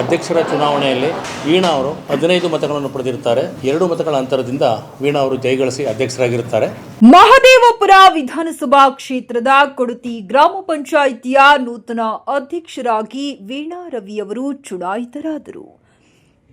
ಅಧ್ಯಕ್ಷರ ಚುನಾವಣೆಯಲ್ಲಿ ವೀಣಾ ಅವರು ಹದಿನೈದು ಮತಗಳನ್ನು ಪಡೆದಿರುತ್ತಾರೆ. ಎರಡು ಮತಗಳ ಅಂತರದಿಂದ ವೀಣಾ ಅವರು ಜಯಗಳಿಸಿ ಅಧ್ಯಕ್ಷರಾಗಿರುತ್ತಾರೆ. ಮಹದೇವಪುರ ವಿಧಾನಸಭಾ ಕ್ಷೇತ್ರದ ಕೊಡತಿ ಗ್ರಾಮ ಪಂಚಾಯಿತಿಯ ನೂತನ ಅಧ್ಯಕ್ಷರಾಗಿ ವೀಣಾ ರವಿಯವರು ಚುನಾಯಿತರಾದರು.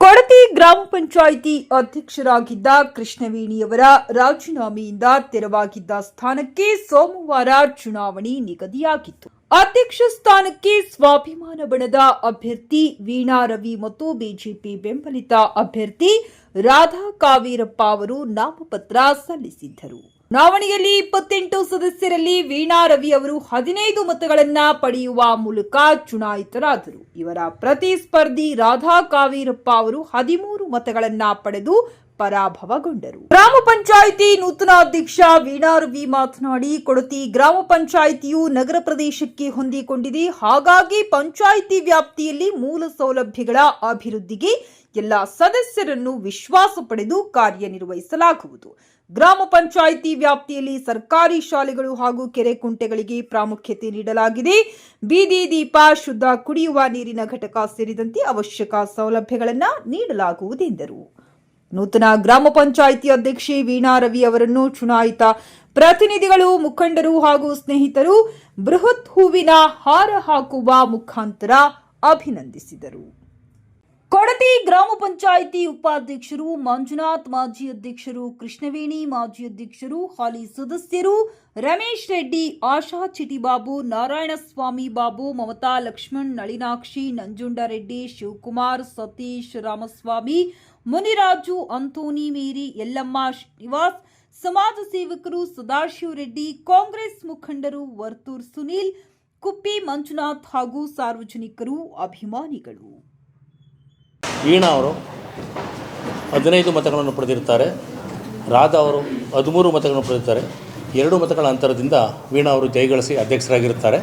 ಕೊಡತಿ ಗ್ರಾಮ ಪಂಚಾಯಿತಿ ಅಧ್ಯಕ್ಷರಾಗಿದ್ದ ಕೃಷ್ಣವೇಣಿಯವರ ರಾಜೀನಾಮೆಯಿಂದ ತೆರವಾಗಿದ್ದ ಸ್ಥಾನಕ್ಕೆ ಸೋಮವಾರ ಚುನಾವಣೆ ನಿಗದಿಯಾಗಿತ್ತು. ಅಧ್ಯಕ್ಷ ಸ್ಥಾನಕ್ಕೆ ಸ್ವಾಭಿಮಾನ ಬಣದ ಅಭ್ಯರ್ಥಿ ವೀಣಾ ರವಿ ಮತ್ತು ಬಿಜೆಪಿ ಬೆಂಬಲಿತ ಅಭ್ಯರ್ಥಿ ರಾಧಾ ಕಾವೇರಪ್ಪ ಅವರು ನಾಮಪತ್ರ ಸಲ್ಲಿಸಿದ್ದರು. ಚುನಾವಣೆಯಲ್ಲಿ ಇಪ್ಪತ್ತೆಂಟು ಸದಸ್ಯರಲ್ಲಿ ವೀಣಾ ರವಿ ಅವರು ಹದಿನೈದು ಮತಗಳನ್ನ ಪಡೆಯುವ ಮೂಲಕ ಚುನಾಯಿತರಾದರು. ಇವರ ಪ್ರತಿಸ್ಪರ್ಧಿ ರಾಧಾ ಕಾವೇರಪ್ಪ ಅವರು ಹದಿಮೂರು ಮತಗಳನ್ನ ಪಡೆದು ಪರಾಭವಗೊಂಡರು. ಗ್ರಾಮ ಪಂಚಾಯಿತಿ ನೂತನ ಅಧ್ಯಕ್ಷ ವೀಣಾ ರವಿ ಮಾತನಾಡಿ, ಕೊಡತಿ ಗ್ರಾಮ ಪಂಚಾಯಿತಿಯು ನಗರ ಪ್ರದೇಶಕ್ಕೆ ಹೊಂದಿಕೊಂಡಿದೆ. ಹಾಗಾಗಿ ಪಂಚಾಯಿತಿ ವ್ಯಾಪ್ತಿಯಲ್ಲಿ ಮೂಲ ಸೌಲಭ್ಯಗಳ ಅಭಿವೃದ್ಧಿಗೆ ಎಲ್ಲ ಸದಸ್ಯರನ್ನು ವಿಶ್ವಾಸ ಪಡೆದು ಕಾರ್ಯನಿರ್ವಹಿಸಲಾಗುವುದು. ಗ್ರಾಮ ಪಂಚಾಯಿತಿ ವ್ಯಾಪ್ತಿಯಲ್ಲಿ ಸರ್ಕಾರಿ ಶಾಲೆಗಳು ಹಾಗೂ ಕೆರೆ ಕುಂಟೆಗಳಿಗೆ ಪ್ರಾಮುಖ್ಯತೆ ನೀಡಲಾಗಿದೆ. ಬೀದಿ ದೀಪ, ಶುದ್ಧ ಕುಡಿಯುವ ನೀರಿನ ಘಟಕ ಸೇರಿದಂತೆ ಅವಶ್ಯಕ ಸೌಲಭ್ಯಗಳನ್ನು ನೀಡಲಾಗುವುದೆಂದರು ನೂತನ ಗ್ರಾಮ ಪಂಚಾಯಿತಿ ಅಧ್ಯಕ್ಷೆ ವೀಣಾ ರವಿ ಅವರನ್ನು ಚುನಾಯಿತ ಪ್ರತಿನಿಧಿಗಳು, ಮುಖಂಡರು ಹಾಗೂ ಸ್ನೇಹಿತರು ಬೃಹತ್ ಹೂವಿನ ಹಾರ ಹಾಕುವ ಮುಖಾಂತರ ಅಭಿನಂದಿಸಿದರು. ಕೊಡತಿ ಗ್ರಾಮ ಪಂಚಾಯಿತಿ ಉಪಾಧ್ಯಕ್ಷರು ಮಂಜುನಾಥ್, ಮಾಜಿ ಅಧ್ಯಕ್ಷರು ಕೃಷ್ಣವೇಣಿ, ಮಾಜಿ ಅಧ್ಯಕ್ಷರು ಹಾಲಿ ಸದಸ್ಯರು ರಮೇಶ್ ರೆಡ್ಡಿ, ಆಶಾ ಚಿಟಿಬಾಬು, ನಾರಾಯಣಸ್ವಾಮಿ ಬಾಬು, ಮಮತಾ ಲಕ್ಷ್ಮಣ್, ನಳಿನಾಕ್ಷಿ ನಂಜುಂಡರೆಡ್ಡಿ ಶಿವಕುಮಾರ್, ಸತೀಶ್ ರಾಮಸ್ವಾಮಿ, ಮುನಿರಾಜು ಅಂತೋನಿ ಮೇರಿ, ಯಲ್ಲಮ್ಮ ಶ್ರೀನಿವಾಸ್, ಸಮಾಜ ಸೇವಕರು ಸದಾಶಿವ ರೆಡ್ಡಿ, ಕಾಂಗ್ರೆಸ್ ಮುಖಂಡರು ವರ್ತೂರ್ ಸುನೀಲ್, ಕುಪ್ಪಿ ಮಂಜುನಾಥ್ ಹಾಗೂ ಸಾರ್ವಜನಿಕರು ಅಭಿಮಾನಿಗಳು. ವೀಣಾ ಅವರು ಹದಿನೈದು ಮತಗಳನ್ನು ಪಡೆದಿರುತ್ತಾರೆ. ರಾಧಾ ಅವರು ಹದಿಮೂರು ಮತಗಳನ್ನು ಪಡೆದಿರ್ತಾರೆ ಎರಡು ಮತಗಳ ಅಂತರದಿಂದ ವೀಣಾ ಅವರು ಜಯಗಳಿಸಿ ಅಧ್ಯಕ್ಷರಾಗಿರುತ್ತಾರೆ.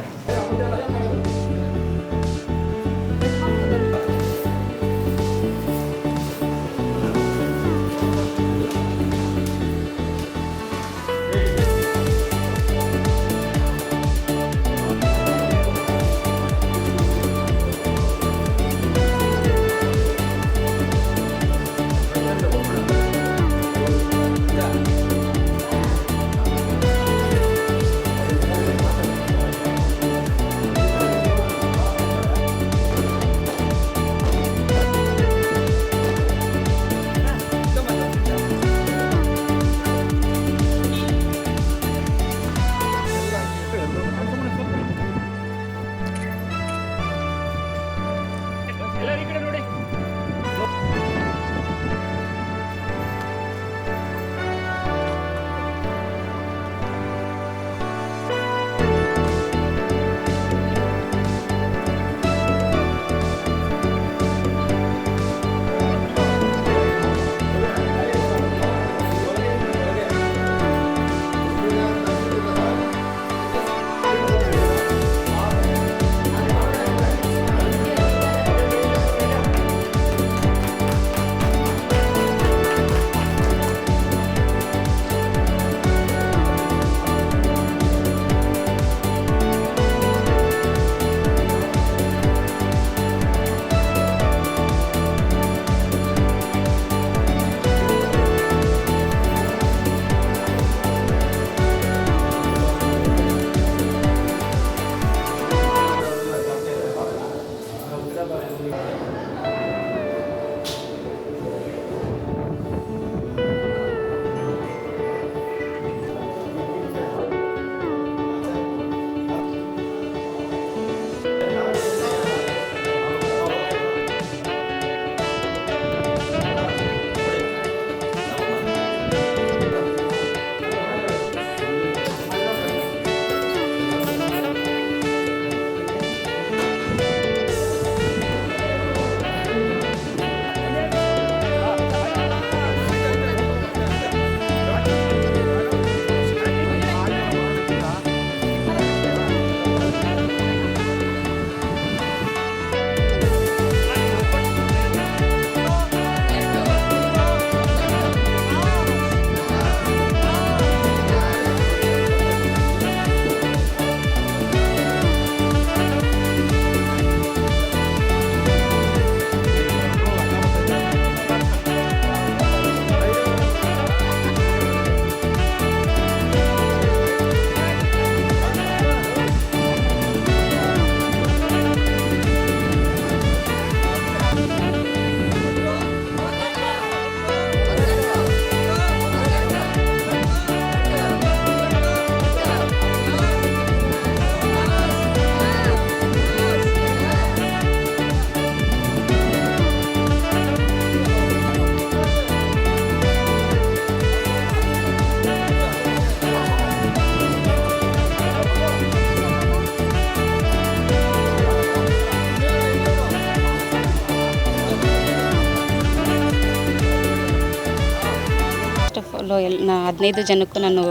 ಎಲ್ ನಾ ಹದಿನೈದು ಜನಕ್ಕೂ ನಾನು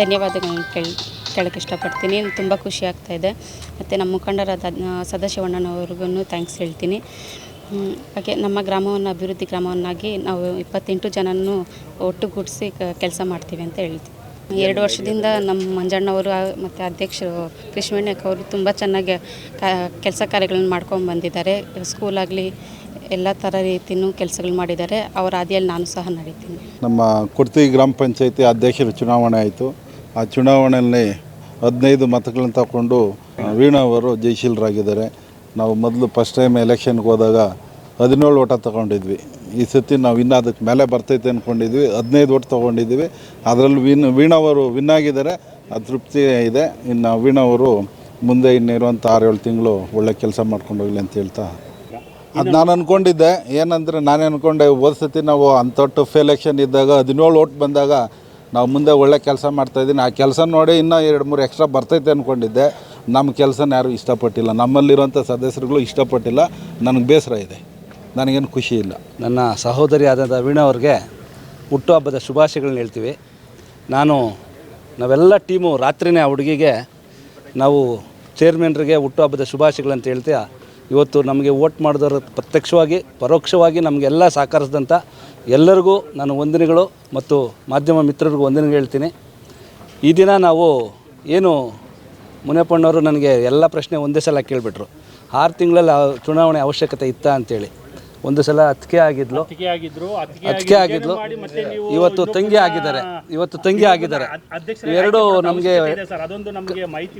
ಧನ್ಯವಾದಗಳನ್ನ ಕೇಳಿ ಕೇಳೋಕ್ಕೆ ಇಷ್ಟಪಡ್ತೀನಿ. ತುಂಬ ಖುಷಿ ಆಗ್ತಾಯಿದೆ ಮತ್ತು ನಮ್ಮ ಮುಖಂಡರಾದ ಸದಾಶಿವಣ್ಣನವ್ರಿಗೂ ಥ್ಯಾಂಕ್ಸ್ ಹೇಳ್ತೀನಿ. ಹಾಗೆ ನಮ್ಮ ಗ್ರಾಮವನ್ನು ಅಭಿವೃದ್ಧಿ ಗ್ರಾಮವನ್ನಾಗಿ ನಾವು ಇಪ್ಪತ್ತೆಂಟು ಜನನೂ ಒಟ್ಟುಗೂಡಿಸಿ ಕೆಲಸ ಮಾಡ್ತೀವಿ ಅಂತ ಹೇಳ್ತೀವಿ ಎರಡು ವರ್ಷದಿಂದ ನಮ್ಮ ಮಂಜಣ್ಣವರು ಮತ್ತು ಅಧ್ಯಕ್ಷರು ಕೃಷ್ಣಣ್ಣಕ್ಕವರು ತುಂಬ ಚೆನ್ನಾಗಿ ಕೆಲಸ ಕಾರ್ಯಗಳನ್ನು ಮಾಡ್ಕೊಂಡು ಬಂದಿದ್ದಾರೆ. ಸ್ಕೂಲಾಗಲಿ ಎಲ್ಲ ಥರ ರೀತಿಯೂ ಕೆಲಸಗಳು ಮಾಡಿದ್ದಾರೆ. ಅವರ ಹಾದಿಯಲ್ಲಿ ನಾನು ಸಹ ನಡೀತೀನಿ. ನಮ್ಮ ಕುರ್ತಿ ಗ್ರಾಮ ಪಂಚಾಯತಿ ಅಧ್ಯಕ್ಷರ ಚುನಾವಣೆ ಆಯಿತು. ಆ ಚುನಾವಣೆಯಲ್ಲಿ ಹದಿನೈದು ಮತಗಳನ್ನು ತಗೊಂಡು ವೀಣಾ ಅವರು ಜಯಶೀಲರಾಗಿದ್ದಾರೆ. ನಾವು ಮೊದಲು ಫಸ್ಟ್ ಟೈಮ್ ಎಲೆಕ್ಷನ್ಗೆ ಹೋದಾಗ ಹದಿನೇಳು ಓಟ ತಗೊಂಡಿದ್ವಿ. ಈ ಸತಿ ನಾವು ಇನ್ನೂ ಅದಕ್ಕೆ ಮೇಲೆ ಬರ್ತೈತೆ ಅಂದ್ಕೊಂಡಿದ್ವಿ ಹದಿನೈದು ಓಟ್ ತೊಗೊಂಡಿದ್ವಿ. ಅದರಲ್ಲಿ ವಿನ್ ವೀಣಾವರು ವಿನ್ ಆಗಿದ್ದಾರೆ. ತೃಪ್ತಿ ಇದೆ. ಇನ್ನು ವೀಣಾವರು ಮುಂದೆ ಇನ್ನಿರುವಂಥ ಆರು ಏಳು ತಿಂಗಳು ಒಳ್ಳೆ ಕೆಲಸ ಮಾಡ್ಕೊಂಡು ಹೋಗ್ಲಿ ಅಂತ ಹೇಳ್ತಾ ಅದು ನಾನು ಅಂದ್ಕೊಂಡಿದ್ದೆ ಏನಂದರೆ ನಾನು ಅಂದ್ಕೊಂಡೆ ಹೋದ ಸತಿ ನಾವು ಅಂಥ ಟಫ್ ಎಲೆಕ್ಷನ್ ಇದ್ದಾಗ ಹದಿನೇಳು ಓಟ್ ಬಂದಾಗ ನಾವು ಮುಂದೆ ಒಳ್ಳೆ ಕೆಲಸ ಮಾಡ್ತಾಯಿದ್ದೀನಿ ಆ ಕೆಲಸ ನೋಡಿ ಇನ್ನೂ ಎರಡು ಮೂರು ಎಕ್ಸ್ಟ್ರಾ ಬರ್ತೈತೆ ಅಂದ್ಕೊಂಡಿದ್ದೆ ನಮ್ಮ ಕೆಲಸನ ಯಾರೂ ಇಷ್ಟಪಟ್ಟಿಲ್ಲ. ನಮ್ಮಲ್ಲಿರುವಂಥ ಸದಸ್ಯರುಗಳು ಇಷ್ಟಪಟ್ಟಿಲ್ಲ. ನನಗೆ ಬೇಸರ ಇದೆ. ನನಗೇನು ಖುಷಿ ಇಲ್ಲ. ನನ್ನ ಸಹೋದರಿ ಆದಂಥ ವೀಣಾ ಅವ್ರಿಗೆ ಹುಟ್ಟುಹಬ್ಬದ ಶುಭಾಶಯಗಳನ್ನ ಹೇಳ್ತೀವಿ. ನಾನು ನಾವೆಲ್ಲ ಟೀಮು ರಾತ್ರಿನೇ ಆ ಹುಡುಗಿಗೆ ನಾವು ಚೇರ್ಮನ್ರಿಗೆ ಹುಟ್ಟುಹಬ್ಬದ ಶುಭಾಶಯಗಳಂತ ಹೇಳ್ತೀಯ. ಇವತ್ತು ನಮಗೆ ವೋಟ್ ಮಾಡಿದವರು ಪ್ರತ್ಯಕ್ಷವಾಗಿ ಪರೋಕ್ಷವಾಗಿ ನಮಗೆಲ್ಲ ಸಹಕರಿಸಿದಂಥ ಎಲ್ಲರಿಗೂ ನಾನು ವಂದನೆಗಳು ಮತ್ತು ಮಾಧ್ಯಮ ಮಿತ್ರರಿಗೂ ವಂದನೆ ಹೇಳ್ತೀನಿ. ಈ ದಿನ ನಾವು ಏನು ಮುನಿಯಪ್ಪಣ್ಣವರು ನನಗೆ ಎಲ್ಲ ಪ್ರಶ್ನೆ ಒಂದೇ ಸಲ ಕೇಳಿಬಿಟ್ರು. ಆರು ತಿಂಗಳಲ್ಲಿ ಚುನಾವಣೆ ಅವಶ್ಯಕತೆ ಇತ್ತಾ ಅಂತೇಳಿ. ಒಂದು ಸಲ ಅತ್ಕೆ ಆಗಿದ್ಲು. ಅತ್ಕೆ ಆಗಿದ್ಲು. ಇವತ್ತು ತಂಗಿ ಆಗಿದ್ದಾರೆ. ಇವತ್ತು ತಂಗಿ ಆಗಿದ್ದಾರೆ. ಎರಡು ನಮಗೆ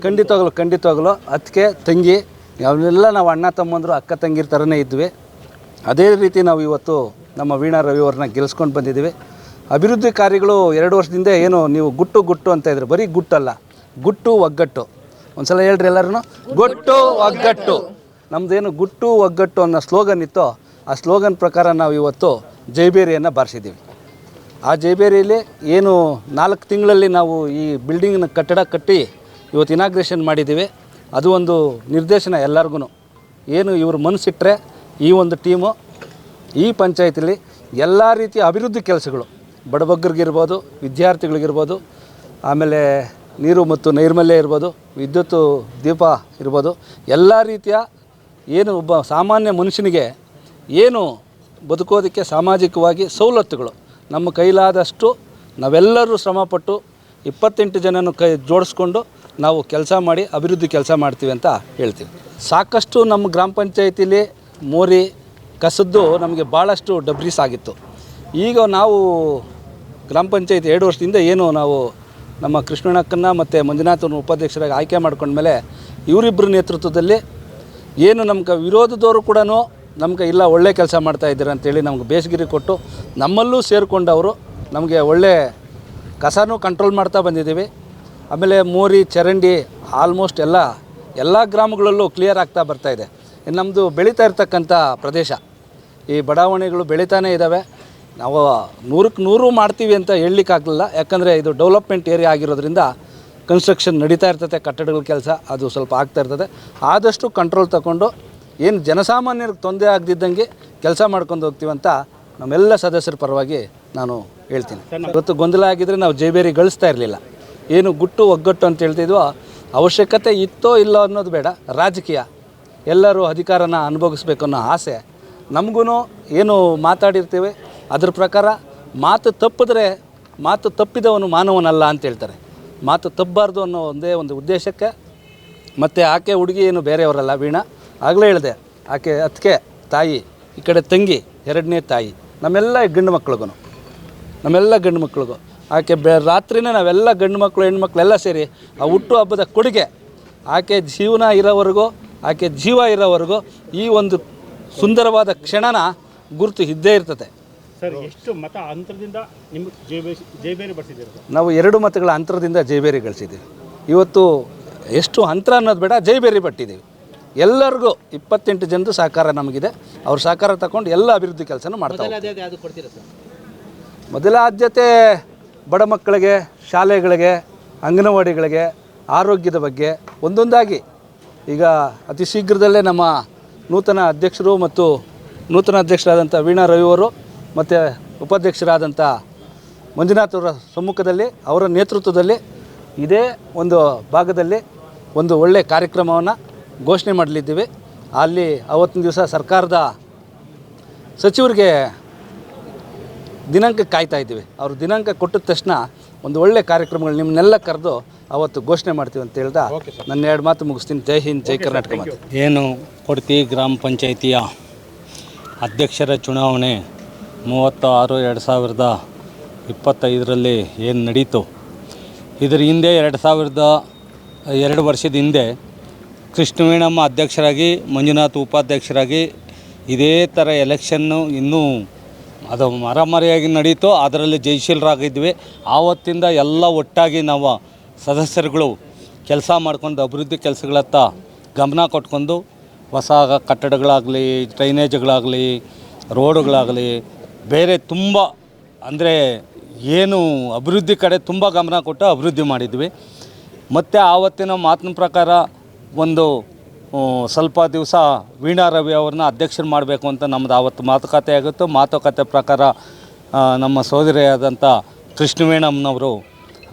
ಖಂಡಿತವಾಗ್ಲು ಖಂಡಿತವಾಗ್ಲು. ಅತ್ತಿಗೆ ತಂಗಿ ಅವನ್ನೆಲ್ಲ ನಾವು ಅಣ್ಣ ತಮ್ಮಂದರು ಅಕ್ಕ ತಂಗಿರ ಥರನೇ ಇದ್ವಿ. ಅದೇ ರೀತಿ ನಾವು ಇವತ್ತು ನಮ್ಮ ವೀಣಾ ರವಿ ಅವ್ರನ್ನ ಗೆಲ್ಸ್ಕೊಂಡು ಬಂದಿದ್ದೀವಿ ಅಭಿವೃದ್ಧಿ ಕಾರ್ಯಗಳು ಎರಡು ವರ್ಷದಿಂದ ಏನು ನೀವು ಗುಟ್ಟು ಗುಟ್ಟು ಅಂತ ಇದ್ರೆ. ಬರೀ ಗುಟ್ಟಲ್ಲ, ಗುಟ್ಟು ಒಗ್ಗಟ್ಟು. ಒಂದ್ಸಲ ಹೇಳ್ರಿ ಎಲ್ಲರೂ ಗುಟ್ಟು ಒಗ್ಗಟ್ಟು. ನಮ್ಮದೇನು ಗುಟ್ಟು ಒಗ್ಗಟ್ಟು ಅನ್ನೋ ಸ್ಲೋಗನ್ ಇತ್ತು, ಆ ಸ್ಲೋಗನ್ ಪ್ರಕಾರ ನಾವು ಇವತ್ತು ಜೈಬೇರಿಯನ್ನು ಬಾರಿಸಿದ್ದೀವಿ ಆ ಜೈಬೇರಿಯಲ್ಲಿ ಏನು ನಾಲ್ಕು ತಿಂಗಳಲ್ಲಿ ನಾವು ಈ ಬಿಲ್ಡಿಂಗ್ನ ಕಟ್ಟಡ ಕಟ್ಟಿ ಇವತ್ತು ಇನಾಗ್ರೇಷನ್ ಮಾಡಿದ್ದೀವಿ ಅದು ಒಂದು ನಿರ್ದೇಶನ ಎಲ್ಲರಿಗೂ ಏನು ಇವರು ಮನಸ್ಸಿಟ್ಟರೆ ಈ ಒಂದು ಟೀಮು, ಈ ಪಂಚಾಯತಿಲಿ ಎಲ್ಲ ರೀತಿಯ ಅಭಿವೃದ್ಧಿ ಕೆಲಸಗಳು. ಬಡಬಗ್ಗರಿಗಿರ್ಬೋದು, ವಿದ್ಯಾರ್ಥಿಗಳಿಗಿರ್ಬೋದು, ಆಮೇಲೆ ನೀರು ಮತ್ತು ನೈರ್ಮಲ್ಯ ಇರ್ಬೋದು, ವಿದ್ಯುತ್, ದೀಪ ಇರ್ಬೋದು, ಎಲ್ಲ ರೀತಿಯ ಏನು ಒಬ್ಬ ಸಾಮಾನ್ಯ ಮನುಷ್ಯನಿಗೆ ಏನು ಬದುಕೋದಕ್ಕೆ ಸಾಮಾಜಿಕವಾಗಿ ಸವಲತ್ತುಗಳು. ನಮ್ಮ ಕೈಲಾದಷ್ಟು ನಾವೆಲ್ಲರೂ ಶ್ರಮಪಟ್ಟು ಇಪ್ಪತ್ತೆಂಟು ಜನನ ಕೈ ಜೋಡಿಸ್ಕೊಂಡು ನಾವು ಕೆಲಸ ಮಾಡಿ ಅಭಿವೃದ್ಧಿ ಕೆಲಸ ಮಾಡ್ತೀವಿ ಅಂತ ಹೇಳ್ತೀವಿ. ಸಾಕಷ್ಟು ನಮ್ಮ ಗ್ರಾಮ ಪಂಚಾಯತಿಲಿ ಮೋರಿ ಕಸದ್ದು ನಮಗೆ ಭಾಳಷ್ಟು ಡಬ್ರೀಸ್ ಆಗಿತ್ತು. ಈಗ ನಾವು ಗ್ರಾಮ ಪಂಚಾಯತ್ ಎರಡು ವರ್ಷದಿಂದ ಏನು ನಾವು ನಮ್ಮ ಕೃಷ್ಣಣ್ಣಕ್ಕನ್ನ ಮತ್ತು ಮಂಜುನಾಥನ ಉಪಾಧ್ಯಕ್ಷರಾಗಿ ಆಯ್ಕೆ ಮಾಡ್ಕೊಂಡ್ಮೇಲೆ ಇವರಿಬ್ಬರ ನೇತೃತ್ವದಲ್ಲಿ ಏನು ನಮ್ಗೆ ವಿರೋಧದವರು ಕೂಡ ನಮ್ಗೆ ಇಲ್ಲ, ಒಳ್ಳೆ ಕೆಲಸ ಮಾಡ್ತಾ ಇದ್ದೀರ ಅಂತೇಳಿ ನಮ್ಗೆ ಬೇಸಗಿರಿ ಕೊಟ್ಟು ನಮ್ಮಲ್ಲೂ ಸೇರಿಕೊಂಡವರು ನಮಗೆ ಒಳ್ಳೆ ಕಸನೂ ಕಂಟ್ರೋಲ್ ಮಾಡ್ತಾ ಬಂದಿದ್ದೀವಿ. ಆಮೇಲೆ ಮೋರಿ ಚರಂಡಿ ಆಲ್ಮೋಸ್ಟ್ ಎಲ್ಲ ಎಲ್ಲ ಗ್ರಾಮಗಳಲ್ಲೂ ಕ್ಲಿಯರ್ ಆಗ್ತಾ ಬರ್ತಾ ಇದೆ. ನಮ್ಮದು ಬೆಳೀತಾ ಇರ್ತಕ್ಕಂಥ ಪ್ರದೇಶ. ಈ ಬಡಾವಣೆಗಳು ಬೆಳೀತಾನೇ ಇದ್ದಾವೆ ನಾವು ನೂರಕ್ಕೆ ನೂರು ಮಾಡ್ತೀವಿ ಅಂತ ಹೇಳಲಿಕ್ಕಾಗಲಿಲ್ಲ ಯಾಕಂದರೆ ಇದು ಡೆವಲಪ್ಮೆಂಟ್ ಏರಿಯಾ ಆಗಿರೋದ್ರಿಂದ ಕನ್ಸ್ಟ್ರಕ್ಷನ್ ನಡೀತಾ ಇರ್ತದೆ ಕಟ್ಟಡಗಳ ಕೆಲಸ ಅದು ಸ್ವಲ್ಪ ಆಗ್ತಾ ಇರ್ತದೆ. ಆದಷ್ಟು ಕಂಟ್ರೋಲ್ ತಗೊಂಡು ಏನು ಜನಸಾಮಾನ್ಯರಿಗೆ ತೊಂದರೆ ಆಗದಿದ್ದಂಗೆ ಕೆಲಸ ಮಾಡ್ಕೊಂಡು ಹೋಗ್ತೀವಂತ ನಮ್ಮೆಲ್ಲ ಸದಸ್ಯರ ಪರವಾಗಿ ನಾನು ಹೇಳ್ತೀನಿ. ಇವತ್ತು ಗೊಂದಲ ಆಗಿದ್ದರೆ ನಾವು ಜೈಬೇರಿ ಗಳಿಸ್ತಾ ಇರಲಿಲ್ಲ. ಏನು ಗುಟ್ಟು ಒಗ್ಗಟ್ಟು ಅಂತ ಹೇಳ್ತಿದ್ವೋ, ಅವಶ್ಯಕತೆ ಇತ್ತೋ ಇಲ್ಲೋ ಅನ್ನೋದು ಬೇಡ. ರಾಜಕೀಯ. ಎಲ್ಲರೂ ಅಧಿಕಾರನ ಅನುಭವಿಸ್ಬೇಕು ಅನ್ನೋ ಆಸೆ. ನಮಗೂ ಏನು ಮಾತಾಡಿರ್ತೀವಿ, ಅದ್ರ ಪ್ರಕಾರ ಮಾತು ತಪ್ಪಿದ್ರೆ ಮಾತು ತಪ್ಪಿದವನು ಮಾನವನಲ್ಲ ಅಂತ ಹೇಳ್ತಾರೆ. ಮಾತು ತಪ್ಪಬಾರ್ದು ಅನ್ನೋ ಒಂದೇ ಒಂದು ಉದ್ದೇಶಕ್ಕೆ, ಮತ್ತು ಆಕೆ ಹುಡುಗಿ ಏನು ಬೇರೆಯವರಲ್ಲ, ವೀಣಾ. ಆಗಲೇ ಹೇಳಿದೆ, ಆಕೆ ಅತ್ತಿಗೆ ತಾಯಿ, ಈ ಕಡೆ ತಂಗಿ, ಎರಡನೇ ತಾಯಿ. ನಮ್ಮೆಲ್ಲ ಗಂಡು ಮಕ್ಳಿಗೂ ನಮ್ಮೆಲ್ಲ ಗಂಡು ಮಕ್ಳಿಗೂ. ಆಕೆ ಬೆ ರಾತ್ರಿನೇ ನಾವೆಲ್ಲ ಗಂಡು ಮಕ್ಕಳು ಹೆಣ್ಮಕ್ಳು ಎಲ್ಲ ಸೇರಿ ಆ ಹುಟ್ಟು ಹಬ್ಬದ ಕೊಡುಗೆ ಆಕೆ ಜೀವನ ಇರೋವರೆಗೂ ಆಕೆ ಜೀವ ಇರೋವರೆಗೂ ಈ ಒಂದು ಸುಂದರವಾದ ಕ್ಷಣನ ಗುರುತು ಇದ್ದೇ ಇರ್ತದೆ. ಸರ್ ಎಷ್ಟು ಮತ ಅಂತರದಿಂದ ನಿಮಗೆ ಜೈಬೇರಿ ಬಳಸಿದ್ದೀರಿ ನಾವು ಎರಡು ಮತಗಳ ಅಂತರದಿಂದ ಜೈಬೇರಿ ಗಳಿಸಿದ್ದೀವಿ. ಇವತ್ತು ಎಷ್ಟು ಅಂತರ ಅನ್ನೋದು ಬೇಡ ಜೈಬೇರಿ ಪಟ್ಟಿದ್ದೀವಿ. ಎಲ್ಲರಿಗೂ ಇಪ್ಪತ್ತೆಂಟು ಜನದ ಸಹಕಾರ ನಮಗಿದೆ. ಅವ್ರ ಸಹಕಾರ ತಗೊಂಡು ಎಲ್ಲ ಅಭಿವೃದ್ಧಿ ಕೆಲಸನೂ ಮಾಡ್ತಾರೆ ಮೊದಲ ಆದ್ಯತೆ ಬಡ ಮಕ್ಕಳಿಗೆ, ಶಾಲೆಗಳಿಗೆ, ಅಂಗನವಾಡಿಗಳಿಗೆ, ಆರೋಗ್ಯದ ಬಗ್ಗೆ ಒಂದೊಂದಾಗಿ ಈಗ ಅತಿ ಶೀಘ್ರದಲ್ಲೇ ನಮ್ಮ ನೂತನ ಅಧ್ಯಕ್ಷರು ಮತ್ತು ನೂತನ ಅಧ್ಯಕ್ಷರಾದಂಥ ವೀಣಾ ರವಿಯವರು ಮತ್ತು ಉಪಾಧ್ಯಕ್ಷರಾದಂಥ ಮಂಜುನಾಥ್ ಅವರ ಸಮ್ಮುಖದಲ್ಲಿ, ಅವರ ನೇತೃತ್ವದಲ್ಲಿ ಇದೇ ಒಂದು ಭಾಗದಲ್ಲಿ ಒಂದು ಒಳ್ಳೆಯ ಕಾರ್ಯಕ್ರಮವನ್ನು ಘೋಷಣೆ ಮಾಡಲಿದ್ದೀವಿ. ಅಲ್ಲಿ ಅವತ್ತಿನ ದಿವಸ ಸರ್ಕಾರದ ಸಚಿವರಿಗೆ ದಿನಾಂಕ ಕಾಯ್ತಾ ಇದ್ದೀವಿ. ಅವರು ದಿನಾಂಕ ಕೊಟ್ಟ ತಕ್ಷಣ ಒಂದು ಒಳ್ಳೆ ಕಾರ್ಯಕ್ರಮಗಳು ನಿಮ್ಮನ್ನೆಲ್ಲ ಕರೆದು ಅವತ್ತು ಘೋಷಣೆ ಮಾಡ್ತೀವಿ ಅಂತ ಹೇಳ್ದ. ನನ್ನ ಎರಡು ಮಾತು ಮುಗಿಸ್ತೀನಿ. ಜೈ ಹಿಂದ್ ಜೈ ಕರ್ನಾಟಕ ಮಾತು. ಏನು ಕೊಡ್ತಿ ಗ್ರಾಮ ಪಂಚಾಯಿತಿಯ ಅಧ್ಯಕ್ಷರ ಚುನಾವಣೆ ಮೂವತ್ತ ಆರು ಎರಡು ಸಾವಿರದ ಇಪ್ಪತ್ತೈದರಲ್ಲಿ ಏನು ನಡೀತು? ಇದರ ಹಿಂದೆ ಎರಡು ಸಾವಿರದ ಎರಡು ವರ್ಷದ ಹಿಂದೆ ಕೃಷ್ಣವೇಣಮ್ಮ ಅಧ್ಯಕ್ಷರಾಗಿ ಮಂಜುನಾಥ್ ಉಪಾಧ್ಯಕ್ಷರಾಗಿ ಇದೇ ಥರ ಎಲೆಕ್ಷನ್ನು ಇನ್ನೂ ಅದು ಮರಮರೆಯಾಗಿ ನಡೀತು ಅದರಲ್ಲಿ ಜಯಶೀಲರಾಗಿದ್ವಿ. ಆವತ್ತಿಂದ ಎಲ್ಲ ಒಟ್ಟಾಗಿ ನಾವು ಸದಸ್ಯರುಗಳು ಕೆಲಸ ಮಾಡ್ಕೊಂಡು ಅಭಿವೃದ್ಧಿ ಕೆಲಸಗಳತ್ತ ಗಮನ ಕೊಟ್ಕೊಂಡು ಹೊಸ ಕಟ್ಟಡಗಳಾಗಲಿ ಡ್ರೈನೇಜ್ಗಳಾಗಲಿ ರೋಡುಗಳಾಗಲಿ ಬೇರೆ ತುಂಬ ಅಂದರೆ ಏನು ಅಭಿವೃದ್ಧಿ ಕಡೆ ತುಂಬ ಗಮನ ಕೊಟ್ಟು ಅಭಿವೃದ್ಧಿ ಮಾಡಿದ್ವಿ. ಮತ್ತು ಆವತ್ತಿನ ಮಾತಿನ ಪ್ರಕಾರ ಒಂದು ಸ್ವಲ್ಪ ದಿವಸ ವೀಣಾ ರವಿ ಅವ್ರನ್ನ ಅಧ್ಯಕ್ಷರು ಮಾಡಬೇಕು ಅಂತ ನಮ್ಮದು ಆವತ್ತು ಮಾತುಕತೆ ಆಗಿತ್ತು. ಮಾತುಕತೆ ಪ್ರಕಾರ ನಮ್ಮ ಸೋದರಿಯಾದಂಥ ಕೃಷ್ಣವೇಣಮ್ಮನವರು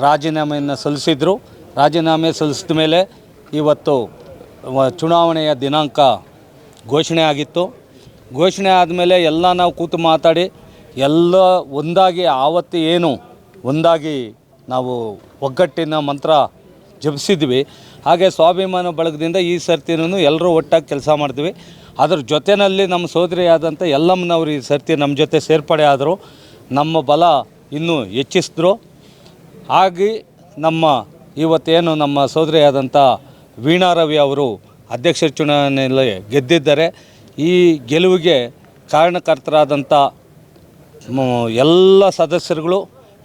ರಾಜೀನಾಮೆಯನ್ನು ಸಲ್ಲಿಸಿದರು. ರಾಜೀನಾಮೆ ಸಲ್ಲಿಸಿದ ಮೇಲೆ ಇವತ್ತು ಚುನಾವಣೆಯ ದಿನಾಂಕ ಘೋಷಣೆ ಆಗಿತ್ತು. ಘೋಷಣೆ ಆದಮೇಲೆ ಎಲ್ಲ ನಾವು ಕೂತು ಮಾತಾಡಿ, ಎಲ್ಲ ಒಂದಾಗಿ ಆವತ್ತು ಏನು, ಒಂದಾಗಿ ನಾವು ಒಗ್ಗಟ್ಟಿನ ಮಂತ್ರ ಜಪಿಸಿದ್ವಿ. ಹಾಗೆ ಸ್ವಾಭಿಮಾನ ಬಳಗದಿಂದ ಈ ಸರ್ತಿನೂ ಎಲ್ಲರೂ ಒಟ್ಟಾಗಿ ಕೆಲಸ ಮಾಡ್ತೀವಿ. ಅದ್ರ ಜೊತೆಯಲ್ಲಿ ನಮ್ಮ ಸೋದರಿಯಾದಂಥ ಎಲ್ಲಮ್ಮನವರು ಈ ಸರ್ತಿ ನಮ್ಮ ಜೊತೆ ಸೇರ್ಪಡೆ ಆದರು. ನಮ್ಮ ಬಲ ಇನ್ನೂ ಹೆಚ್ಚಿಸಿದ್ರು. ಹಾಗೆ ನಮ್ಮ ಇವತ್ತೇನು ನಮ್ಮ ಸೋದರಿಯಾದಂಥ ವೀಣಾ ರವಿ ಅವರು ಅಧ್ಯಕ್ಷರ ಚುನಾವಣೆಯಲ್ಲಿ ಗೆದ್ದಿದ್ದಾರೆ. ಈ ಗೆಲುವಿಗೆ ಕಾರಣಕರ್ತರಾದಂಥ ಎಲ್ಲ ಸದಸ್ಯರುಗಳು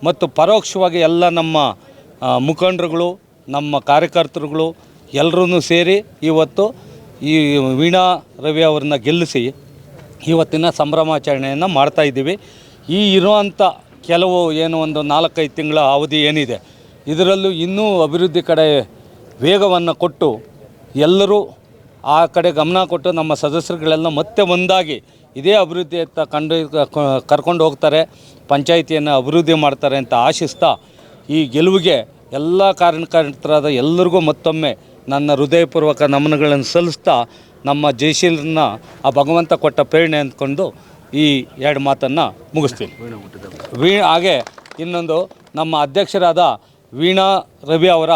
ಮತ್ತು ಪರೋಕ್ಷವಾಗಿ ಎಲ್ಲ ನಮ್ಮ ಮುಖಂಡರುಗಳು ನಮ್ಮ ಕಾರ್ಯಕರ್ತರುಗಳು ಎಲ್ಲರೂ ಸೇರಿ ಇವತ್ತು ಈ ವೀಣಾ ರವಿ ಅವ್ರನ್ನ ಗೆಲ್ಲಿಸಿ ಇವತ್ತಿನ ಸಂಭ್ರಮಾಚರಣೆಯನ್ನು ಮಾಡ್ತಾಯಿದ್ದೀವಿ ಈ ಇರುವಂಥ ಕೆಲವು ಏನು ಒಂದು ನಾಲ್ಕೈದು ತಿಂಗಳ ಅವಧಿ ಏನಿದೆ, ಇದರಲ್ಲೂ ಇನ್ನೂ ಅಭಿವೃದ್ಧಿ ಕಡೆ ವೇಗವನ್ನು ಕೊಟ್ಟು ಎಲ್ಲರೂ ಆ ಕಡೆ ಗಮನ ಕೊಟ್ಟು ನಮ್ಮ ಸದಸ್ಯರುಗಳೆಲ್ಲ ಮತ್ತೆ ಒಂದಾಗಿ ಇದೇ ಅಭಿವೃದ್ಧಿಯತ್ತ ಕಂಡು ಕರ್ಕೊಂಡು ಹೋಗ್ತಾರೆ, ಪಂಚಾಯಿತಿಯನ್ನು ಅಭಿವೃದ್ಧಿ ಮಾಡ್ತಾರೆ ಅಂತ ಆಶಿಸ್ತಾ ಈ ಗೆಲುವಿಗೆ ಎಲ್ಲ ಕಾರ್ಯಕರ್ತರಾದ ಎಲ್ಲರಿಗೂ ಮತ್ತೊಮ್ಮೆ ನನ್ನ ಹೃದಯಪೂರ್ವಕ ನಮನಗಳನ್ನು ಸಲ್ಲಿಸ್ತಾ ನಮ್ಮ ಜಯಶೀಲರನ್ನ ಆ ಭಗವಂತ ಕೊಟ್ಟ ಪ್ರೇರಣೆ ಅಂದ್ಕೊಂಡು ಈ ಎರಡು ಮಾತನ್ನು ಮುಗಿಸ್ತೀನಿ. ವೀ ಹಾಗೆ ಇನ್ನೊಂದು ನಮ್ಮ ಅಧ್ಯಕ್ಷರಾದ ವೀಣಾ ರವಿ ಅವರ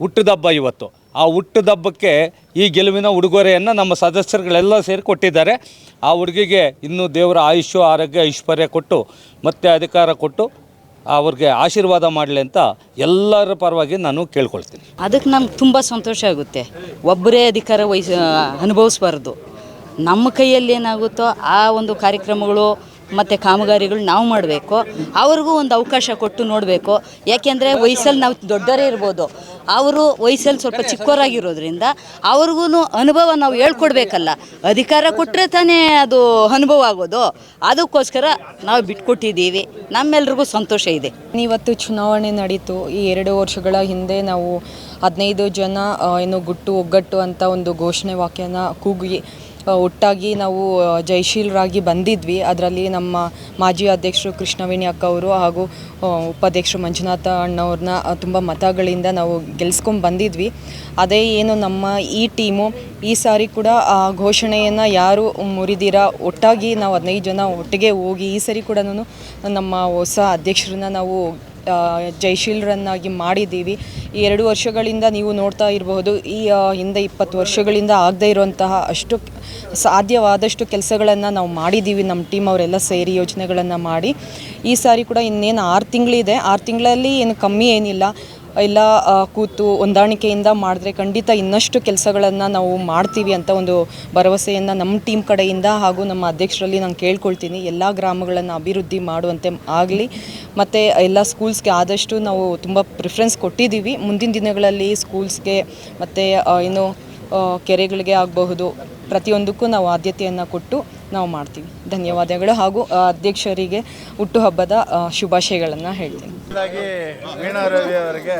ಹುಟ್ಟುದಬ್ಬ ಇವತ್ತು. ಆ ಹುಟ್ಟುದಬ್ಬಕ್ಕೆ ಈ ಗೆಲುವಿನ ಉಡುಗೊರೆಯನ್ನು ನಮ್ಮ ಸದಸ್ಯರುಗಳೆಲ್ಲ ಸೇರಿ ಕೊಟ್ಟಿದ್ದಾರೆ. ಆ ಹುಡುಗಿಗೆ ಇನ್ನೂ ದೇವರ ಆಯುಷ್ಯ ಆರೋಗ್ಯ, ಐಶ್ವರ್ಯ ಕೊಟ್ಟು ಮತ್ತೆ ಅಧಿಕಾರ ಕೊಟ್ಟು ಅವ್ರಿಗೆ ಆಶೀರ್ವಾದ ಮಾಡಲಿ ಅಂತ ಎಲ್ಲರ ಪರವಾಗಿ ನಾನು ಕೇಳ್ಕೊಳ್ತೀನಿ. ಅದಕ್ಕೆ ನಮ್ಗೆ ತುಂಬ ಸಂತೋಷ ಆಗುತ್ತೆ. ಒಬ್ಬರೇ ಅಧಿಕಾರ ವಹಿಸ, ಅನುಭವಿಸ್ಬಾರ್ದು. ನಮ್ಮ ಕೈಯಲ್ಲಿ ಏನಾಗುತ್ತೋ ಆ ಒಂದು ಕಾರ್ಯಕ್ರಮಗಳು ಮತ್ತು ಕಾಮಗಾರಿಗಳು ನಾವು ಮಾಡಬೇಕು. ಅವ್ರಿಗೂ ಒಂದು ಅವಕಾಶ ಕೊಟ್ಟು ನೋಡಬೇಕು. ಯಾಕೆಂದರೆ ವಯಸ್ಸಲ್ಲಿ ನಾವು ದೊಡ್ಡವರೇ ಇರ್ಬೋದು. ಅವರು ವಯಸ್ಸಲ್ಲಿ ಸ್ವಲ್ಪ ಚಿಕ್ಕವರಾಗಿರೋದ್ರಿಂದ ಅವ್ರಿಗೂ ಅನುಭವ ನಾವು ಹೇಳ್ಕೊಡ್ಬೇಕಲ್ಲ. ಅಧಿಕಾರ ಕೊಟ್ಟರೆ ತಾನೇ ಅದು ಅನುಭವ ಆಗೋದು. ಅದಕ್ಕೋಸ್ಕರ ನಾವು ಬಿಟ್ಕೊಟ್ಟಿದ್ದೀವಿ. ನಮ್ಮೆಲ್ರಿಗೂ ಸಂತೋಷ ಇದೆ. ಇವತ್ತು ಚುನಾವಣೆ ನಡೀತು. ಈ ಎರಡು ವರ್ಷಗಳ ಹಿಂದೆ ನಾವು ಹದಿನೈದು ಜನ ಏನು ಗುಟ್ಟು ಒಗ್ಗಟ್ಟು ಅಂತ ಒಂದು ಘೋಷಣೆ ವಾಕ್ಯನ ಕೂಗಿ ಒಟ್ಟಾಗಿ ನಾವು ಜಯಶೀಲರಾಗಿ ಬಂದಿದ್ವಿ. ಅದರಲ್ಲಿ ನಮ್ಮ ಮಾಜಿ ಅಧ್ಯಕ್ಷರು ಕೃಷ್ಣವೇಣಿ ಅಕ್ಕ ಅವರು ಹಾಗೂ ಉಪಾಧ್ಯಕ್ಷರು ಮಂಜುನಾಥ ಅಣ್ಣವ್ರನ್ನ ತುಂಬ ಮತಗಳಿಂದ ನಾವು ಗೆಲ್ಸ್ಕೊಂಡು ಬಂದಿದ್ವಿ. ಅದೇ ಏನು ನಮ್ಮ ಈ ಟೀಮು, ಈ ಸಾರಿ ಕೂಡ ಆ ಘೋಷಣೆಯನ್ನು ಯಾರು ಮುರಿದಿರ, ಒಟ್ಟಾಗಿ ನಾವು ಹದಿನೈದು ಜನ ಒಟ್ಟಿಗೆ ಹೋಗಿ ಈ ಸರಿ ಕೂಡ ನಮ್ಮ ಹೊಸ ಅಧ್ಯಕ್ಷರನ್ನ ನಾವು ಜಯಶೀಲರನ್ನಾಗಿ ಮಾಡಿದ್ದೀವಿ. ಈ ಎರಡು ವರ್ಷಗಳಿಂದ ನೀವು ನೋಡ್ತಾ ಇರಬಹುದು, ಈ ಹಿಂದೆ ಇಪ್ಪತ್ತು ವರ್ಷಗಳಿಂದ ಆಗದೇ ಇರುವಂತಹ ಅಷ್ಟು ಸಾಧ್ಯವಾದಷ್ಟು ಕೆಲಸಗಳನ್ನು ನಾವು ಮಾಡಿದ್ದೀವಿ, ನಮ್ಮ ಟೀಮ್ ಅವರೆಲ್ಲ ಸೇರಿ ಯೋಜನೆಗಳನ್ನು ಮಾಡಿ. ಈ ಸಾರಿ ಕೂಡ ಇನ್ನೇನು ಆರು ತಿಂಗಳಿದೆ. ಆರು ತಿಂಗಳಲ್ಲಿ ಏನು ಕಮ್ಮಿ ಏನಿಲ್ಲ. ಎಲ್ಲ ಕೂತು ಹೊಂದಾಣಿಕೆಯಿಂದ ಮಾಡಿದ್ರೆ ಖಂಡಿತ ಇನ್ನಷ್ಟು ಕೆಲಸಗಳನ್ನು ನಾವು ಮಾಡ್ತೀವಿ ಅಂತ ಒಂದು ಭರವಸೆಯನ್ನು ನಮ್ಮ ಟೀಮ್ ಕಡೆಯಿಂದ ಹಾಗೂ ನಮ್ಮ ಅಧ್ಯಕ್ಷರಲ್ಲಿ ನಾನು ಕೇಳ್ಕೊಳ್ತೀನಿ. ಎಲ್ಲ ಗ್ರಾಮಗಳನ್ನು ಅಭಿವೃದ್ಧಿ ಮಾಡುವಂತೆ ಆಗಲಿ. ಮತ್ತು ಎಲ್ಲ ಸ್ಕೂಲ್ಸ್ಗೆ ಆದಷ್ಟು ನಾವು ತುಂಬ ಪ್ರಿಫರೆನ್ಸ್ ಕೊಟ್ಟಿದ್ದೀವಿ. ಮುಂದಿನ ದಿನಗಳಲ್ಲಿ ಸ್ಕೂಲ್ಸ್ಗೆ ಮತ್ತು ಏನು ಕೆರೆಗಳಿಗೆ ಆಗಬಹುದು. ಪ್ರತಿಯೊಂದಕ್ಕೂ ನಾವು ಆದ್ಯತೆಯನ್ನು ಕೊಟ್ಟು ನಾವು ಮಾಡ್ತೀವಿ. ಧನ್ಯವಾದಗಳು ಹಾಗೂ ಅಧ್ಯಕ್ಷರಿಗೆ ಹುಟ್ಟುಹಬ್ಬದ ಶುಭಾಶಯಗಳನ್ನು ಹೇಳ್ತೀನಿ. ಅವರಿಗೆ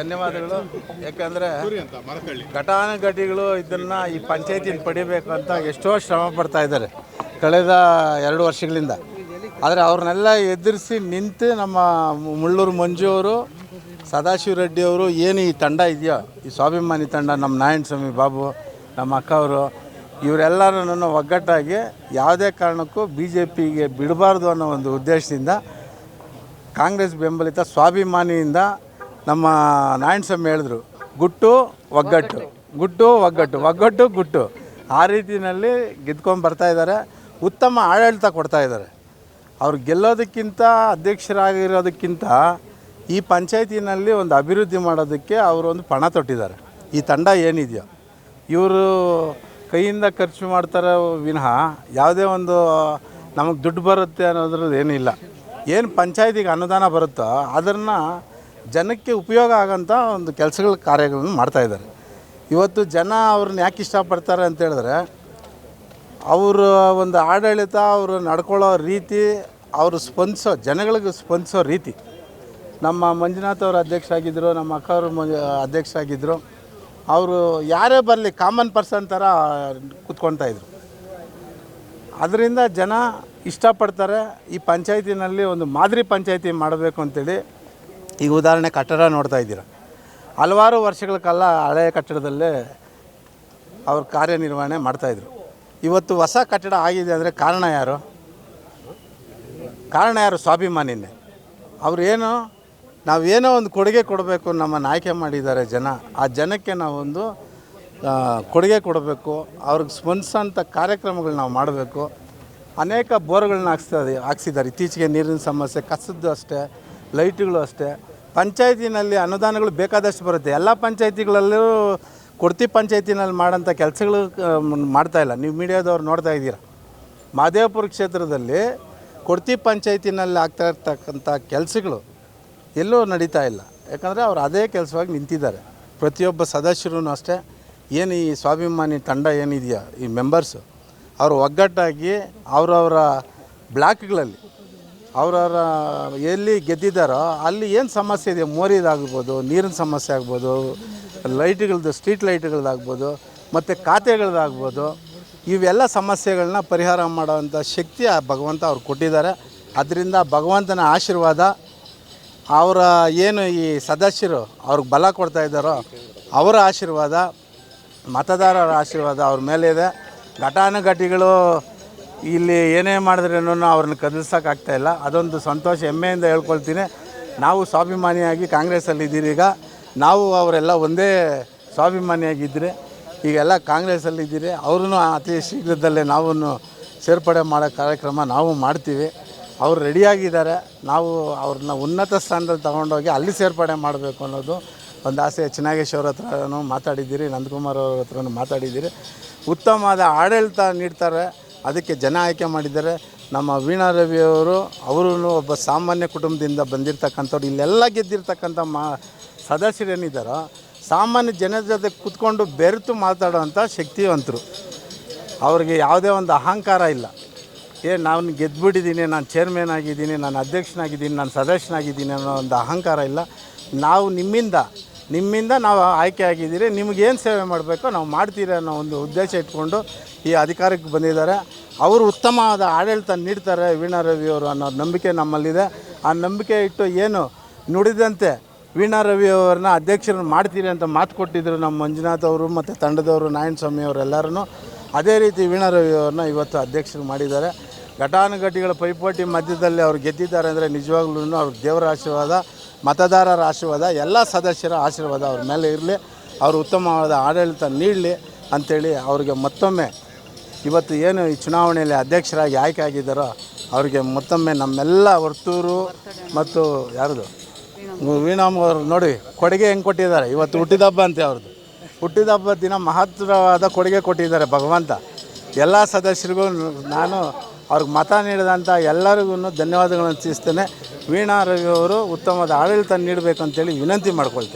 ಧನ್ಯವಾದಗಳು. ಯಾಕಂದರೆ ಘಟಾನುಘಟಿಗಳು ಇದನ್ನ ಈ ಪಂಚಾಯತಿನ ಪಡಿಬೇಕು ಅಂತ ಎಷ್ಟೋ ಶ್ರಮ ಪಡ್ತಾ ಇದ್ದಾರೆ ಕಳೆದ ಎರಡು ವರ್ಷಗಳಿಂದ. ಆದರೆ ಅವ್ರನ್ನೆಲ್ಲ ಎದುರಿಸಿ ನಿಂತು ನಮ್ಮ ಮುಳ್ಳೂರು ಮಂಜು ಅವರು, ಸದಾಶಿವ ರೆಡ್ಡಿ ಅವರು ಏನು ಈ ತಂಡ ಇದೆಯೋ, ಈ ಸ್ವಾಭಿಮಾನಿ ತಂಡ ನಮ್ಮ ನಾರಾಯಣ ಸ್ವಾಮಿ ಬಾಬು, ನಮ್ಮ ಅಕ್ಕ ಅವರು ಇವರೆಲ್ಲರನ್ನು ಒಗ್ಗಟ್ಟಾಗಿ ಯಾವುದೇ ಕಾರಣಕ್ಕೂ ಬಿ ಜೆ ಪಿಗೆ ಬಿಡಬಾರ್ದು ಅನ್ನೋ ಒಂದು ಉದ್ದೇಶದಿಂದ ಕಾಂಗ್ರೆಸ್ ಬೆಂಬಲಿತ ಸ್ವಾಭಿಮಾನಿಯಿಂದ ನಮ್ಮ ನಾರಾಯಣಸ್ವಾಮಿ ಹೇಳಿದ್ರು, ಗುಟ್ಟು, ಒಗ್ಗಟ್ಟು. ಗುಟ್ಟು, ಒಗ್ಗಟ್ಟು. ಒಗ್ಗಟ್ಟು, ಗುಟ್ಟು. ಆ ರೀತಿಯಲ್ಲಿ ಗೆದ್ಕೊಂಡು ಬರ್ತಾ ಇದ್ದಾರೆ. ಉತ್ತಮ ಆಡಳಿತ ಕೊಡ್ತಾ ಇದ್ದಾರೆ. ಅವ್ರು ಗೆಲ್ಲೋದಕ್ಕಿಂತ, ಅಧ್ಯಕ್ಷರಾಗಿರೋದಕ್ಕಿಂತ ಈ ಪಂಚಾಯತಿನಲ್ಲಿ ಒಂದು ಅಭಿವೃದ್ಧಿ ಮಾಡೋದಕ್ಕೆ ಅವರು ಒಂದು ಪಣ ತೊಟ್ಟಿದ್ದಾರೆ. ಈ ತಂಡ ಏನಿದೆಯೋ. ಇವರು ಕೈಯಿಂದ ಖರ್ಚು ಮಾಡ್ತಾರೆ ವಿನಃ ಯಾವುದೇ ಒಂದು ನಮಗೆ ದುಡ್ಡು ಬರುತ್ತೆ ಅನ್ನೋದ್ರದ್ದು ಏನಿಲ್ಲ. ಏನು ಪಂಚಾಯತಿಗೆ ಅನುದಾನ ಬರುತ್ತೋ ಅದನ್ನು ಜನಕ್ಕೆ ಉಪಯೋಗ ಆಗೋಂಥ ಒಂದು ಕೆಲಸಗಳ ಕಾರ್ಯಗಳನ್ನು ಮಾಡ್ತಾಯಿದ್ದಾರೆ ಇವತ್ತು ಜನ ಅವ್ರನ್ನ ಯಾಕೆ ಇಷ್ಟಪಡ್ತಾರೆ ಅಂತೇಳಿದ್ರೆ ಅವರ ಒಂದು ಆಡಳಿತ, ಅವರು ನಡ್ಕೊಳ್ಳೋ ರೀತಿ, ಅವರು ಸ್ಪಂದಿಸೋ, ಜನಗಳಿಗೆ ಸ್ಪಂದಿಸೋ ರೀತಿ. ನಮ್ಮ ಮಂಜುನಾಥ್ ಅವರು ಅಧ್ಯಕ್ಷ ಆಗಿದ್ದರು ನಮ್ಮ ಅಕ್ಕ ಅವರು ಅಧ್ಯಕ್ಷ ಆಗಿದ್ದರು ಅವರು ಯಾರೇ ಬರಲಿ ಕಾಮನ್ ಪರ್ಸನ್ ಥರ ಇದ್ರು. ಅದರಿಂದ ಜನ ಇಷ್ಟಪಡ್ತಾರೆ ಈ ಪಂಚಾಯತಿನಲ್ಲಿ ಒಂದು ಮಾದರಿ ಪಂಚಾಯತಿ ಮಾಡಬೇಕು ಅಂತೇಳಿ ಈಗ ಉದಾಹರಣೆ ಕಟ್ಟಡ ನೋಡ್ತಾ ಇದ್ದೀರ. ಹಲವಾರು ವರ್ಷಗಳ ಕಾಲ ಹಳೆಯ ಕಟ್ಟಡದಲ್ಲೇ ಅವ್ರು ಕಾರ್ಯನಿರ್ವಹಣೆ ಮಾಡ್ತಾಯಿದ್ರು ಇವತ್ತು ಹೊಸ ಕಟ್ಟಡ ಆಗಿದೆ ಅಂದರೆ ಕಾರಣ ಯಾರು? ಕಾರಣ ಯಾರು? ಸ್ವಾಭಿಮಾನಿನೇ. ಏನು ನಾವೇನೋ ಒಂದು ಕೊಡುಗೆ ಕೊಡಬೇಕು ನಮ್ಮನ್ನು ಆಯ್ಕೆ ಮಾಡಿದ್ದಾರೆ ಜನ, ಆ ಜನಕ್ಕೆ ನಾವೊಂದು ಕೊಡುಗೆ ಕೊಡಬೇಕು, ಅವ್ರಿಗೆ ಸ್ಪಂದಿಸೋಂಥ ಕಾರ್ಯಕ್ರಮಗಳು ನಾವು ಮಾಡಬೇಕು. ಅನೇಕ ಬೋರ್ಗಳನ್ನ ಹಾಕ್ಸ್ತಾ ಹಾಕ್ಸಿದ್ದಾರೆ. ಇತ್ತೀಚೆಗೆ ನೀರಿನ ಸಮಸ್ಯೆ, ಕಸದ್ದು ಅಷ್ಟೇ, ಲೈಟ್ಗಳು ಅಷ್ಟೇ. ಪಂಚಾಯತಿನಲ್ಲಿ ಅನುದಾನಗಳು ಬೇಕಾದಷ್ಟು ಬರುತ್ತೆ. ಎಲ್ಲ ಪಂಚಾಯತಿಗಳಲ್ಲೂ ಕೊಡ್ತಿ ಪಂಚಾಯತಿನಲ್ಲಿ ಮಾಡೋಂಥ ಕೆಲಸಗಳು ಮಾಡ್ತಾ ಇಲ್ಲ. ನೀವು ಮೀಡಿಯಾದವ್ರು ನೋಡ್ತಾ ಇದ್ದೀರ? ಮಹದೇವಪುರ ಕ್ಷೇತ್ರದಲ್ಲಿ ಕೊಡ್ತಿ ಪಂಚಾಯತಿನಲ್ಲಿ ಆಗ್ತಾ ಇರ್ತಕ್ಕಂಥ ಕೆಲಸಗಳು ಎಲ್ಲೂ ನಡೀತಾ ಇಲ್ಲ. ಯಾಕಂದರೆ ಅವ್ರು ಅದೇ ಕೆಲಸವಾಗಿ ನಿಂತಿದ್ದಾರೆ. ಪ್ರತಿಯೊಬ್ಬ ಸದಸ್ಯರೂ ಅಷ್ಟೇ. ಏನು ಈ ಸ್ವಾಭಿಮಾನಿ ತಂಡ ಏನಿದೆಯಾ? ಈ ಮೆಂಬರ್ಸು ಅವರು ಒಗ್ಗಟ್ಟಾಗಿ ಅವರವರ ಬ್ಲಾಕ್ಗಳಲ್ಲಿ ಅವರವರ ಎಲ್ಲಿ ಗೆದ್ದಿದ್ದಾರೋ ಅಲ್ಲಿ ಏನು ಸಮಸ್ಯೆ ಇದೆ? ಮೋರಿದಾಗ್ಬೋದು ನೀರಿನ ಸಮಸ್ಯೆ ಆಗ್ಬೋದು, ಲೈಟ್ಗಳದ್ದು ಸ್ಟ್ರೀಟ್ ಲೈಟ್ಗಳದ್ದಾಗ್ಬೋದು ಮತ್ತು ಖಾತೆಗಳದ್ದಾಗ್ಬೋದು ಇವೆಲ್ಲ ಸಮಸ್ಯೆಗಳನ್ನ ಪರಿಹಾರ ಮಾಡೋವಂಥ ಶಕ್ತಿ ಆ ಭಗವಂತ ಅವ್ರು ಕೊಟ್ಟಿದ್ದಾರೆ. ಅದರಿಂದ ಭಗವಂತನ ಆಶೀರ್ವಾದ ಅವರ ಏನು ಈ ಸದಸ್ಯರು ಅವ್ರಿಗೆ ಬಲ ಕೊಡ್ತಾ ಇದ್ದಾರೋ ಅವರ ಆಶೀರ್ವಾದ, ಮತದಾರರ ಆಶೀರ್ವಾದ ಅವ್ರ ಮೇಲೆ ಇದೆ. ಘಟಾನುಘಟಿಗಳು ಇಲ್ಲಿ ಏನೇ ಮಾಡಿದ್ರೇನು ಅವ್ರನ್ನ ಕದಲ್ಸೋಕ್ಕಾಗ್ತಾ ಇಲ್ಲ. ಅದೊಂದು ಸಂತೋಷ, ಹೆಮ್ಮೆಯಿಂದ ಹೇಳ್ಕೊಳ್ತೀನಿ. ನಾವು ಸ್ವಾಭಿಮಾನಿಯಾಗಿ ಕಾಂಗ್ರೆಸ್ಸಲ್ಲಿದ್ದೀರಿ ಈಗ. ನಾವು ಅವರೆಲ್ಲ ಒಂದೇ ಸ್ವಾಭಿಮಾನಿಯಾಗಿದ್ದರೆ, ಈಗೆಲ್ಲ ಕಾಂಗ್ರೆಸ್ಸಲ್ಲಿದ್ದೀರಿ ಅವ್ರೂ ಅತಿ ಶೀಘ್ರದಲ್ಲೇ ನಾವು ಸೇರ್ಪಡೆ ಮಾಡೋ ಕಾರ್ಯಕ್ರಮ ನಾವು ಮಾಡ್ತೀವಿ. ಅವ್ರು ರೆಡಿಯಾಗಿದ್ದಾರೆ. ನಾವು ಅವ್ರನ್ನ ಉನ್ನತ ಸ್ಥಾನದಲ್ಲಿ ತಗೊಂಡೋಗಿ ಅಲ್ಲಿ ಸೇರ್ಪಡೆ ಮಾಡಬೇಕು ಅನ್ನೋದು ಒಂದು ಆಸೆ. ಚೆನ್ನಾಗೇಶ್ವರ ಹತ್ರನೂ ಮಾತಾಡಿದ್ದೀರಿ, ನಂದಕುಮಾರ್ ಅವ್ರ ಹತ್ರನೂ ಮಾತಾಡಿದ್ದೀರಿ. ಉತ್ತಮವಾದ ಆಡಳಿತ ನೀಡ್ತಾರೆ. ಅದಕ್ಕೆ ಜನ ಆಯ್ಕೆ ಮಾಡಿದ್ದಾರೆ. ನಮ್ಮ ವೀಣಾ ರವಿಯವರು ಅವರು ಒಬ್ಬ ಸಾಮಾನ್ಯ ಕುಟುಂಬದಿಂದ ಬಂದಿರತಕ್ಕಂಥವ್ರು. ಇಲ್ಲೆಲ್ಲ ಗೆದ್ದಿರ್ತಕ್ಕಂಥ ಮಾ, ಸದಸ್ಯರೇನಿದ್ದಾರೋ, ಸಾಮಾನ್ಯ ಜನರ ಜೊತೆ ಕೂತ್ಕೊಂಡು ಬೆರೆತು ಮಾತಾಡೋವಂಥ ಶಕ್ತಿವಂತರು. ಅವ್ರಿಗೆ ಯಾವುದೇ ಒಂದು ಅಹಂಕಾರ ಇಲ್ಲ. ಏ ನಾನು ಗೆದ್ದುಬಿಟ್ಟಿದ್ದೀನಿ ನಾನು ಚೇರ್ಮನ್ ಆಗಿದ್ದೀನಿ, ನಾನು ಅಧ್ಯಕ್ಷನಾಗಿದ್ದೀನಿ, ನಾನು ಸದಸ್ಯನಾಗಿದ್ದೀನಿ ಅನ್ನೋ ಒಂದು ಅಹಂಕಾರ ಇಲ್ಲ. ನಾವು ನಿಮ್ಮಿಂದ ನಿಮ್ಮಿಂದ ನಾವು ಆಯ್ಕೆ ಆಗಿದ್ದೀರಿ ನಿಮಗೇನು ಸೇವೆ ಮಾಡಬೇಕೋ ನಾವು ಮಾಡ್ತೀರಿ ಅನ್ನೋ ಒಂದು ಉದ್ದೇಶ ಇಟ್ಕೊಂಡು ಈ ಅಧಿಕಾರಕ್ಕೆ ಬಂದಿದ್ದಾರೆ. ಅವರು ಉತ್ತಮವಾದ ಆಡಳಿತ ನೀಡ್ತಾರೆ ವೀಣಾ ರವಿಯವರು ಅನ್ನೋ ನಂಬಿಕೆ ನಮ್ಮಲ್ಲಿದೆ. ಆ ನಂಬಿಕೆ ಇಟ್ಟು ಏನು ನುಡಿದಂತೆ ವೀಣಾ ರವಿ ಅವ್ರನ್ನ ಅಧ್ಯಕ್ಷರನ್ನು ಮಾಡ್ತೀರಿ ಅಂತ ಮಾತು ಕೊಟ್ಟಿದ್ದರು ನಮ್ಮ ಮಂಜುನಾಥ್ ಅವರು ಮತ್ತು ತಂಡದವರು ನಾರಾಯಣ ಸ್ವಾಮಿ ಅವರೆಲ್ಲರೂ ಅದೇ ರೀತಿ ವೀಣಾ ರವಿ ಅವ್ರನ್ನ ಇವತ್ತು ಅಧ್ಯಕ್ಷರು ಮಾಡಿದ್ದಾರೆ. ಘಟಾನುಘಟಿಗಳ ಪೈಪೋಟಿ ಮಧ್ಯದಲ್ಲಿ ಅವರು ಗೆದ್ದಿದ್ದಾರೆ ಅಂದರೆ ನಿಜವಾಗ್ಲೂ ಅವ್ರ ದೇವರ ಆಶೀರ್ವಾದ, ಮತದಾರರ ಆಶೀರ್ವಾದ, ಎಲ್ಲ ಸದಸ್ಯರ ಆಶೀರ್ವಾದ ಅವ್ರ ಮೇಲೆ ಇರಲಿ, ಅವರು ಉತ್ತಮವಾದ ಆಡಳಿತ ನೀಡಲಿ ಅಂಥೇಳಿ ಅವ್ರಿಗೆ ಮತ್ತೊಮ್ಮೆ ಇವತ್ತು ಏನು ಈ ಚುನಾವಣೆಯಲ್ಲಿ ಅಧ್ಯಕ್ಷರಾಗಿ ಆಯ್ಕೆ ಆಗಿದ್ದಾರೋ ಅವರಿಗೆ ಮತ್ತೊಮ್ಮೆ ನಮ್ಮೆಲ್ಲ ವರ್ತೂರು ಮತ್ತು ಯಾರ್ದು? ವೀಣಾಮ್ ಅವರು ನೋಡಿ, ಕೊಡುಗೆ ಹೆಂಗೆ ಕೊಟ್ಟಿದ್ದಾರೆ? ಇವತ್ತು ಹುಟ್ಟಿದ ಹಬ್ಬ ಅಂತೆ ಅವ್ರದ್ದು. ಹುಟ್ಟಿದ ಹಬ್ಬದ ದಿನ ಮಹತ್ವವಾದ ಕೊಡುಗೆ ಕೊಟ್ಟಿದ್ದಾರೆ ಭಗವಂತ. ಎಲ್ಲ ಸದಸ್ಯರಿಗೂ ನಾನು ಅವ್ರಿಗೆ ಮತ ನೀಡಿದಂಥ ಎಲ್ಲರಿಗೂ ಧನ್ಯವಾದಗಳನ್ನು ತಿಳಿಸ್ತೇನೆ. ವೀಣಾ ರವಿ ಅವರು ಉತ್ತಮವಾದ ಆಡಳಿತ ನೀಡಬೇಕಂತೇಳಿ ವಿನಂತಿ ಮಾಡ್ಕೊಳ್ತೇನೆ.